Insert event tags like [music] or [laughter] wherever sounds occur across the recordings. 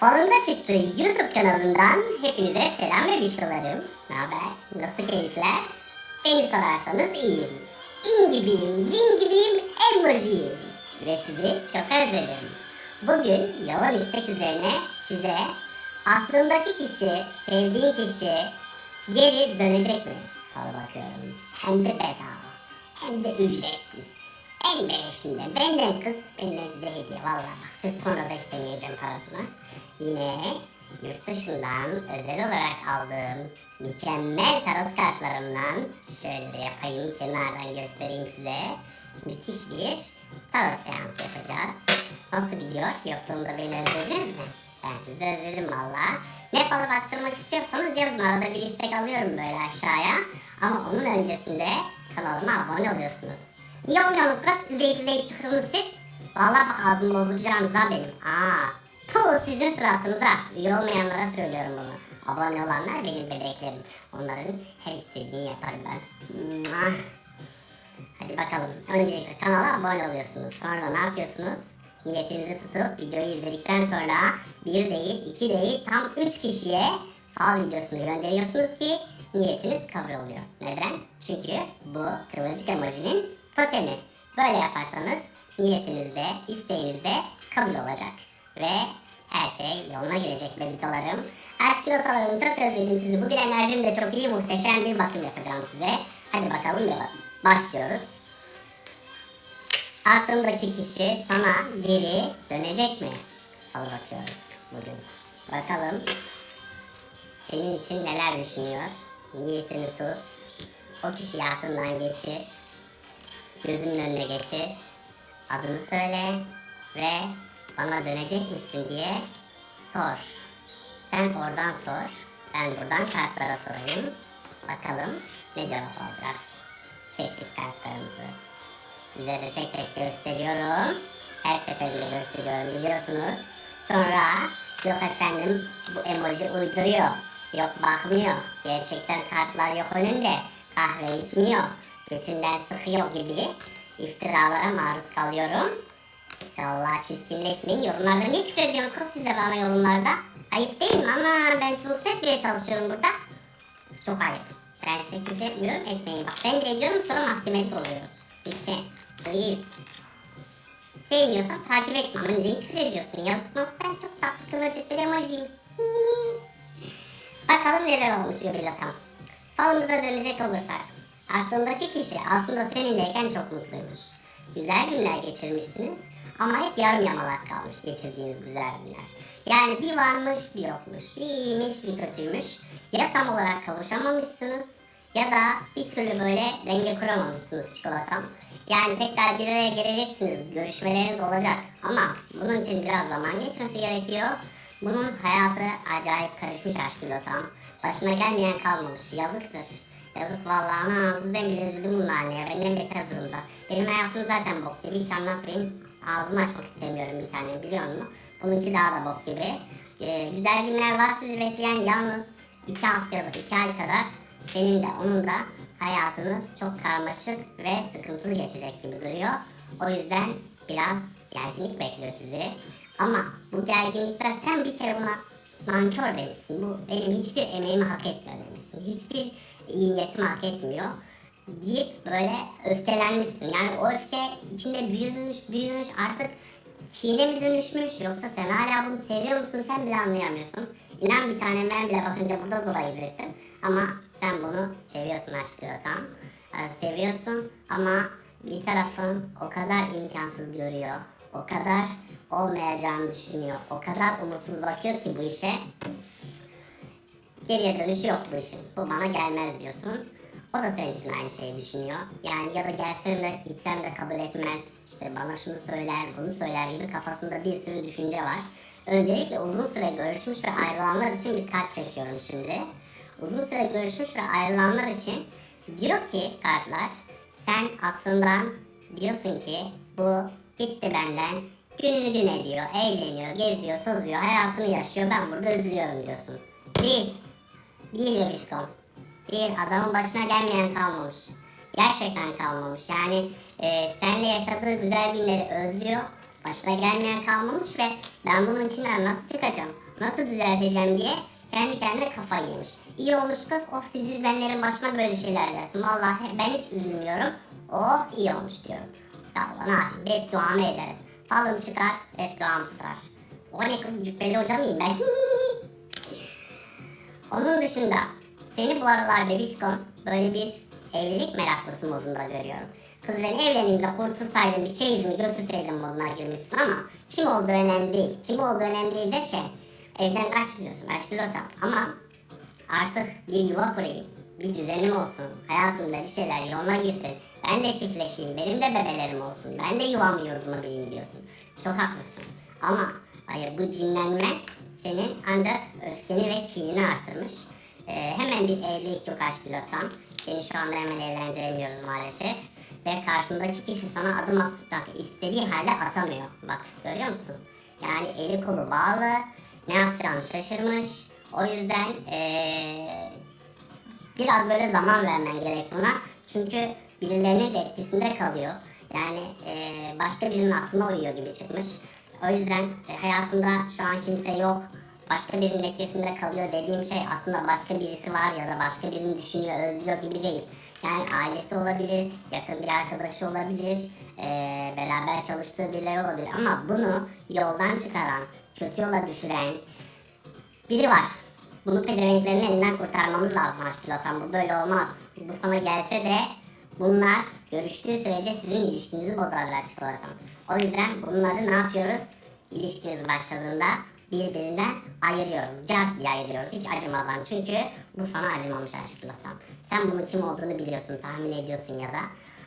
Falında çıktığı YouTube kanalından hepinize selam ve bişkolarım. Ne haber? Nasıl keyifler? Beni sorarsanız iyiyim. İn gibiyim, cin gibiyim, emojiyim. Ve sizi çok özledim. Bugün yalan istek üzerine size aklındaki kişi, sevdiğin kişi geri dönecek mi? Fala bakıyorum. Hem de bedava. Hem de ücretsiz. En beleşinde benden kız benden size hediye valla bak siz sonra da istemeyeceğim parasını. Yine yurt dışından özel olarak aldığım mükemmel tarot kartlarımdan şöyle de yapayım kenardan göstereyim size. Müthiş bir tarot seansı yapacağız. Nasıl gidiyor? Yokluğumda beni özlediniz mi? Ben sizi özledim valla. Ne falı baktırmak istiyorsanız yazın arada bir istek alıyorum böyle aşağıya. Ama onun öncesinde kanalıma abone oluyorsunuz. Niye olmuyorsunuz kız? İzleyip izleyip çıkıyorsunuz siz. Vallahi bak ağzımı bozacağınız ha benim. Aa, tuh sizin suratınıza. İyi olmayanlara söylüyorum bunu. Abone olanlar benim bebeklerim. Onların her istediğini yaparım ben. Mwah. Hadi bakalım. Öncelikle kanala abone oluyorsunuz. Sonra ne yapıyorsunuz? Niyetinizi tutup videoyu izledikten sonra bir değil, iki değil, tam üç kişiye fal videosunu gönderiyorsunuz ki niyetiniz kabul oluyor. Neden? Çünkü bu kıvırcık emojinin totemi. Böyle yaparsanız niyetiniz de, isteğiniz de kabul olacak. Ve her şey yoluna girecek bebitolarım. Aşk notalarım çok özledim sizi. Bugün enerjim de çok iyi, muhteşem bir bakım yapacağım size. Hadi bakalım. Başlıyoruz. Aklındaki kişi sana geri dönecek mi? Al bakıyoruz bugün. Bakalım senin için neler düşünüyor? Niyetini tut. O kişiyi aklından geçir. Gözünün önüne getir. Adını söyle ve bana dönecek misin diye sor. Sen oradan sor. Ben buradan kartlara sorayım. Bakalım ne cevap alacağız. Çektik kartlarımızı. Sizlere tek tek gösteriyorum. Her seferinde gösteriyorum biliyorsunuz. Sonra yok efendim bu emoji uyduruyor. Yok bakmıyor. Gerçekten kartlar yok önünde. Kahve içmiyor. Götünden sıkıyor gibi iftiralara maruz kalıyorum. Allah çirkinleşmeyin. Yorumlarda niye küfür ediyorsunuz kız size bana yorumlarda? Ayıp değil mi? Ama ben sizi etmeye çalışıyorum burada. Çok ayıp. Ben size küfür etmiyorum etmeyin. Bak ben de ediyorum sonra mahkemelik oluyorum. Lütfen. Please. Sevmiyorsan takip etme. Ama neden küfür ediyorsun? Yazık mı? Ben çok tatlı kıvırcık bir emojiyim. Bakalım neler olmuş Göbelatam. Falımıza dönecek olursak. Aklındaki kişi aslında seninleyken çok mutluymuş. Güzel günler geçirmişsiniz ama hep yarım yamalak kalmış geçirdiğiniz güzel günler. Yani bir varmış bir yokmuş, bir iyiymiş bir kötüymüş. Ya tam olarak kavuşamamışsınız ya da bir türlü böyle denge kuramamışsınız çikolatam. Yani tekrar bir araya geleceksiniz, görüşmeleriniz olacak ama bunun için biraz zaman geçmesi gerekiyor. Bunun hayatı acayip karışmış aşk pilotam. Başına gelmeyen kalmamış, yazıktır. Yazık vallahi ama ben bile üzüldüm bunlar neye. Benden beter durumda. Benim hayatım zaten bok gibi. Hiç anlatmayayım. Ağzımı açmak istemiyorum bir tane biliyor musun? Bununki daha da bok gibi. Ee, güzel günler var sizi bekleyen yalnız iki hafta ya da iki ay kadar senin de onun da hayatınız çok karmaşık ve sıkıntılı geçecek gibi duruyor. O yüzden biraz gerginlik bekliyor sizi. Ama bu gerginlikler sen bir kere buna nankör demişsin. Bu benim hiçbir emeğimi hak etmiyor demişsin. Hiçbir niyetimi hak etmiyor deyip böyle öfkelenmişsin. Yani o öfke içinde büyümüş, büyümüş artık Çiğne mi dönüşmüş yoksa sen hala bunu seviyor musun sen bile anlayamıyorsun. İnan bir tane ben bile bakınca burada zor ayırt. Ama sen bunu seviyorsun aşkı tam. Ee, seviyorsun ama bir tarafın o kadar imkansız görüyor. O kadar olmayacağını düşünüyor. O kadar umutsuz bakıyor ki bu işe. Geriye dönüşü yok bu işin. Bu bana gelmez diyorsun. O da senin için aynı şeyi düşünüyor. Yani ya da gelsen de gitsen de kabul etmez. İşte bana şunu söyler, bunu söyler gibi kafasında bir sürü düşünce var. Öncelikle uzun süre görüşmüş ve ayrılanlar için bir kart çekiyorum şimdi. Uzun süre görüşmüş ve ayrılanlar için diyor ki kartlar sen aklından diyorsun ki bu gitti benden gününü gün ediyor, eğleniyor, geziyor, tozuyor, hayatını yaşıyor ben burada üzülüyorum diyorsun. Değil. Değil Bebişkom. Değil adamın başına gelmeyen kalmamış. Gerçekten kalmamış. Yani e, seninle yaşadığı güzel günleri özlüyor. Başına gelmeyen kalmamış ve ben bunun içinden nasıl çıkacağım? Nasıl düzelteceğim diye kendi kendine kafayı yemiş. İyi olmuş kız. Of siz yüzenlerin başına böyle şeyler gelsin. Vallahi ben hiç üzülmüyorum. Oh iyi olmuş diyorum. Valla ne yapayım? Bedduamı ederim. Falım çıkar, bedduam tutar. O ne kız cübbeli hoca mıyım ben? [laughs] Onun dışında seni bu aralar bebişkom böyle bir evlilik meraklısı modunda görüyorum. Kız ben evleneyim de kurtulsaydım bir çeyizimi götürseydim moduna girmişsin ama kim olduğu önemli değil. Kim olduğu önemli değil derken evden kaç biliyorsun kaç kilosan ama artık bir yuva kurayım. Bir düzenim olsun. Hayatımda bir şeyler yoluna girsin. Ben de çiftleşeyim. Benim de bebelerim olsun. Ben de yuvamı yurdumu bileyim diyorsun. Çok haklısın. Ama hayır bu cinlenme senin ancak öfkeni ve kinini artırmış. Ee, hemen bir evlilik yok aşk pilotan. Seni şu anda hemen evlendiremiyoruz maalesef. Ve karşındaki kişi sana adım atmak istediği halde atamıyor. Bak görüyor musun? Yani eli kolu bağlı. Ne yapacağını şaşırmış. O yüzden ee, biraz böyle zaman vermen gerek buna. Çünkü birilerinin de etkisinde kalıyor. Yani eee, başka birinin aklına uyuyor gibi çıkmış. O yüzden e, hayatında şu an kimse yok. Başka birinin etkisinde kalıyor dediğim şey aslında başka birisi var ya da başka birini düşünüyor, özlüyor gibi değil. Yani ailesi olabilir, yakın bir arkadaşı olabilir, eee, beraber çalıştığı birileri olabilir. Ama bunu yoldan çıkaran, kötü yola düşüren, biri var. Bunu pezevenklerin elinden kurtarmamız lazım aşk pilotan. Bu böyle olmaz. Bu sana gelse de bunlar görüştüğü sürece sizin ilişkinizi bozarlar çikolatam. O yüzden bunları ne yapıyoruz? İlişkiniz başladığında birbirinden ayırıyoruz. Cart diye ayırıyoruz. Hiç acımadan. Çünkü bu sana acımamış pilotam. Sen bunun kim olduğunu biliyorsun, tahmin ediyorsun ya da.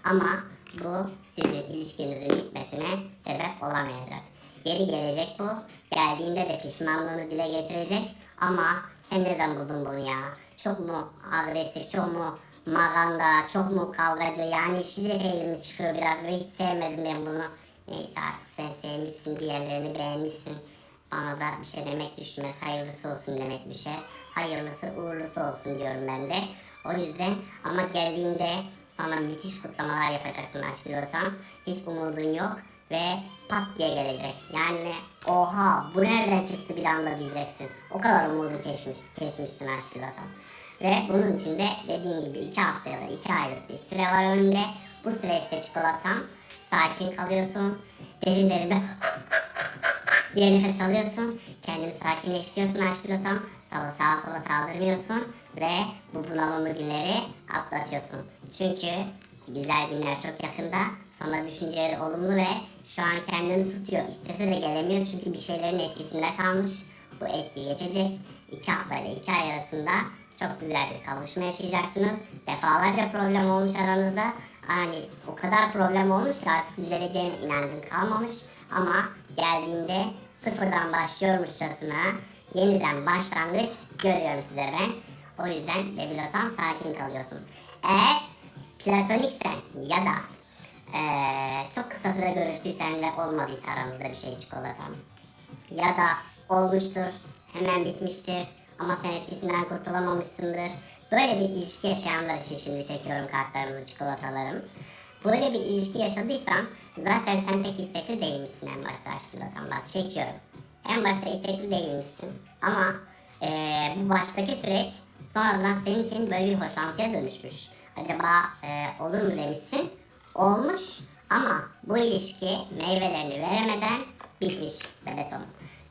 Ama bu sizin ilişkinizin bitmesine sebep olamayacak. Geri gelecek bu. Geldiğinde de pişmanlığını dile getirecek. Ama sen nereden buldun bunu ya? Çok mu agresif, çok mu maganda, çok mu kavgacı? Yani şiddet eğilimi çıkıyor biraz ve hiç sevmedim ben bunu. Neyse artık sen sevmişsin, diğerlerini beğenmişsin. Bana da bir şey demek düşmez. Hayırlısı olsun demek düşer. Hayırlısı uğurlusu olsun diyorum ben de. O yüzden ama geldiğinde sana müthiş kutlamalar yapacaksın aşk pilotam. Hiç umudun yok ve pat diye gelecek. Yani oha bu nereden çıktı bir anda diyeceksin. O kadar umudu kesmiş, kesmişsin aşk pilotam. Ve bunun için de dediğim gibi iki hafta ya da iki aylık bir süre var önünde. Bu süreçte çikolatam sakin kalıyorsun. Derin derin de diye nefes alıyorsun. Kendini sakinleştiriyorsun aşk pilotam. Sağa sağa sola saldırmıyorsun. Ve bu bunalımlı günleri atlatıyorsun. Çünkü güzel günler çok yakında. Sana düşünceleri olumlu ve şu an kendini tutuyor. İstese de gelemiyor çünkü bir şeylerin etkisinde kalmış. Bu etki geçecek. İki hafta ile iki ay arasında çok güzel bir kavuşma yaşayacaksınız. Defalarca problem olmuş aranızda. Yani o kadar problem olmuş ki artık düzeleceğine inancın kalmamış. Ama geldiğinde sıfırdan başlıyormuşçasına yeniden başlangıç görüyorum size ben. O yüzden Debilotan sakin kalıyorsun. Eğer platoniksen ya da eee, çok kısa süre görüştüysen ve olmadıysa aramızda bir şey çikolatam ya da olmuştur, hemen bitmiştir ama sen etkisinden kurtulamamışsındır. Böyle bir ilişki yaşayanlar için şimdi çekiyorum kartlarımızı, çikolatalarım. Böyle bir ilişki yaşadıysan zaten sen pek istekli değilmişsin en başta aşkım bak çekiyorum. En başta istekli değilmişsin ama eee, bu baştaki süreç sonradan senin için böyle bir hoşlantıya dönüşmüş. Acaba eee, olur mu demişsin? Olmuş ama bu ilişki meyvelerini veremeden bitmiş bebetom.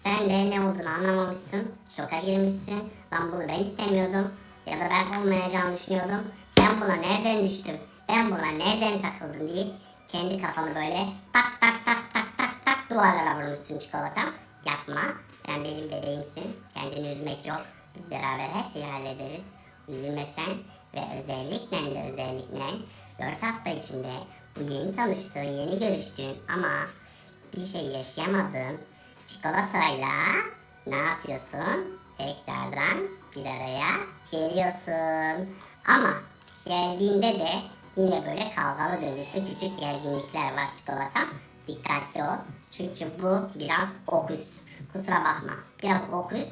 Sen de ne olduğunu anlamamışsın, şoka girmişsin. Lan bunu ben istemiyordum ya da ben olmayacağını düşünüyordum. Ben buna nereden düştüm, ben buna nereden takıldım deyip kendi kafanı böyle tak tak tak tak tak tak duvarlara vurmuşsun çikolatam. Yapma, sen benim bebeğimsin, kendini üzmek yok. Biz beraber her şeyi hallederiz. Üzülmesen ve özellikle de özellikle 4 hafta içinde bu yeni tanıştığın, yeni görüştüğün ama bir şey yaşayamadığın çikolatayla ne yapıyorsun? Tekrardan bir araya geliyorsun. Ama geldiğinde de yine böyle kavgalı dövüşlü küçük gerginlikler var çikolata. Dikkatli ol. Çünkü bu biraz okuz. Kusura bakma. Biraz okuz.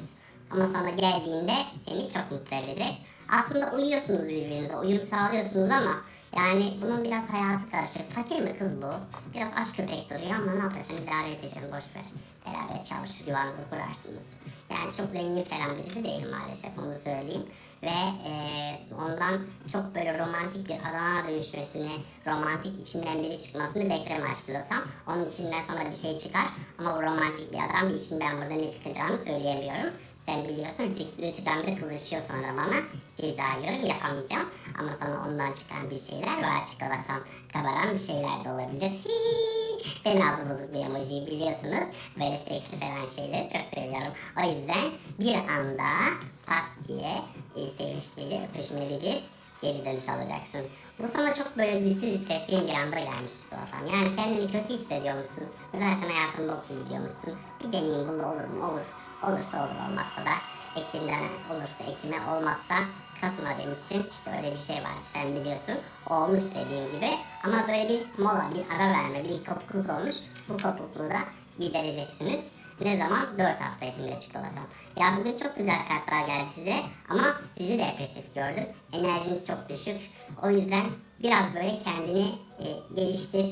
Ama sana geldiğinde seni çok mutlu edecek. Aslında uyuyorsunuz birbirinize, uyum sağlıyorsunuz ama yani bunun biraz hayatı karışık. Fakir mi kız bu? Biraz aç köpek duruyor ama ne yapacaksın? İdare edeceksin, boş ver. Beraber çalışır, yuvanızı kurarsınız. Yani çok zengin falan birisi değil maalesef, onu söyleyeyim. Ve eee, ondan çok böyle romantik bir adama dönüşmesini, romantik içinden biri çıkmasını bekleme aşkılosam. Onun içinden sana bir şey çıkar ama bu romantik bir adam. Şimdi ben burada ne çıkacağını söyleyemiyorum. Sen biliyorsun lütfen de kızışıyor sonra bana. Ceza yiyorum yapamayacağım. Ama sana ondan çıkan bir şeyler var. Çikolatam kabaran bir şeyler de olabilir. Hii. Ben ağzı bozuk bir emoji biliyorsunuz. Böyle seksli falan şeyleri çok seviyorum. O yüzden bir anda pat diye e, sevişmeli, öpüşmeli bir geri dönüş alacaksın. Bu sana çok böyle güçsüz hissettiğin bir anda gelmiş çikolatam. Yani kendini kötü hissediyor musun? Zaten hayatın bok gibi diyor musun? Bir deneyeyim bunu olur mu? Olur. Olursa olur olmazsa da Ekim'den olursa Ekim'e olmazsa Kasım'a demişsin. İşte öyle bir şey var sen biliyorsun. Olmuş dediğim gibi. Ama böyle bir mola, bir ara verme, bir kopukluk olmuş. Bu kopukluğu da gidereceksiniz. Ne zaman? 4 hafta içinde çikolatam. Ya bugün çok güzel kartlar geldi size ama sizi depresif gördüm. Enerjiniz çok düşük. O yüzden biraz böyle kendini e, geliştir,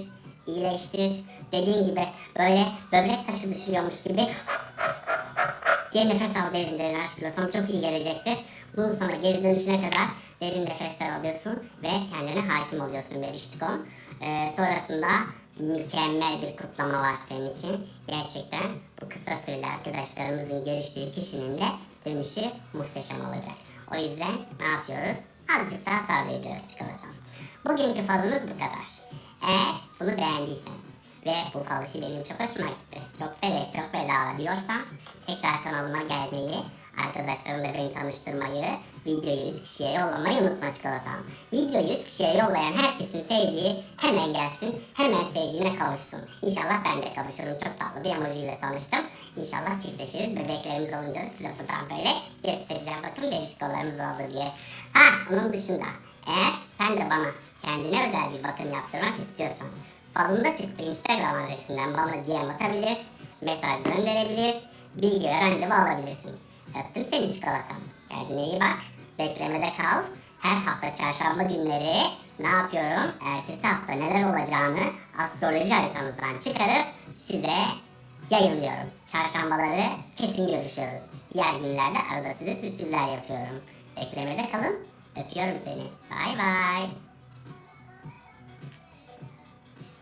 iyileştir. Dediğim gibi böyle böbrek taşı düşüyormuş gibi [laughs] diye nefes al derin derin aşkla. Tam çok iyi gelecektir. Bunun sana geri dönüşüne kadar derin nefesler alıyorsun ve kendine hakim oluyorsun bebiştikom. Ee, sonrasında mükemmel bir kutlama var senin için. Gerçekten bu kısa süreli arkadaşlarımızın görüştüğü kişinin de dönüşü muhteşem olacak. O yüzden ne yapıyoruz? Azıcık daha sabrediyoruz çikolatam. Bugünkü falımız bu kadar. Eğer bunu beğendiysen ve bu fal işi benim çok hoşuma gitti. Çok beleş, çok bedava diyorsan tekrar kanalıma gelmeyi, arkadaşlarımla beni tanıştırmayı, videoyu 3 kişiye yollamayı unutma çikolatam. Videoyu 3 kişiye yollayan herkesin sevdiği hemen gelsin, hemen sevdiğine kavuşsun. İnşallah ben de kavuşurum. Çok tatlı bir emojiyle tanıştım. İnşallah çiftleşiriz. Bebeklerimiz olunca size buradan böyle göstereceğim. Bakın bebişkolarımız oldu diye. Ha onun dışında eğer sen de bana kendine özel bir bakım yaptırmak istiyorsan falında çıktı Instagram adresinden bana DM atabilir, mesaj gönderebilir, bilgi randevu alabilirsin. Öptüm seni çikolatam. Kendine iyi bak. Beklemede kal. Her hafta çarşamba günleri ne yapıyorum? Ertesi hafta neler olacağını astroloji haritamızdan çıkarıp size yayınlıyorum. Çarşambaları kesin görüşüyoruz. Diğer günlerde arada size sürprizler yapıyorum. Beklemede kalın. Öpüyorum seni. Bay bay.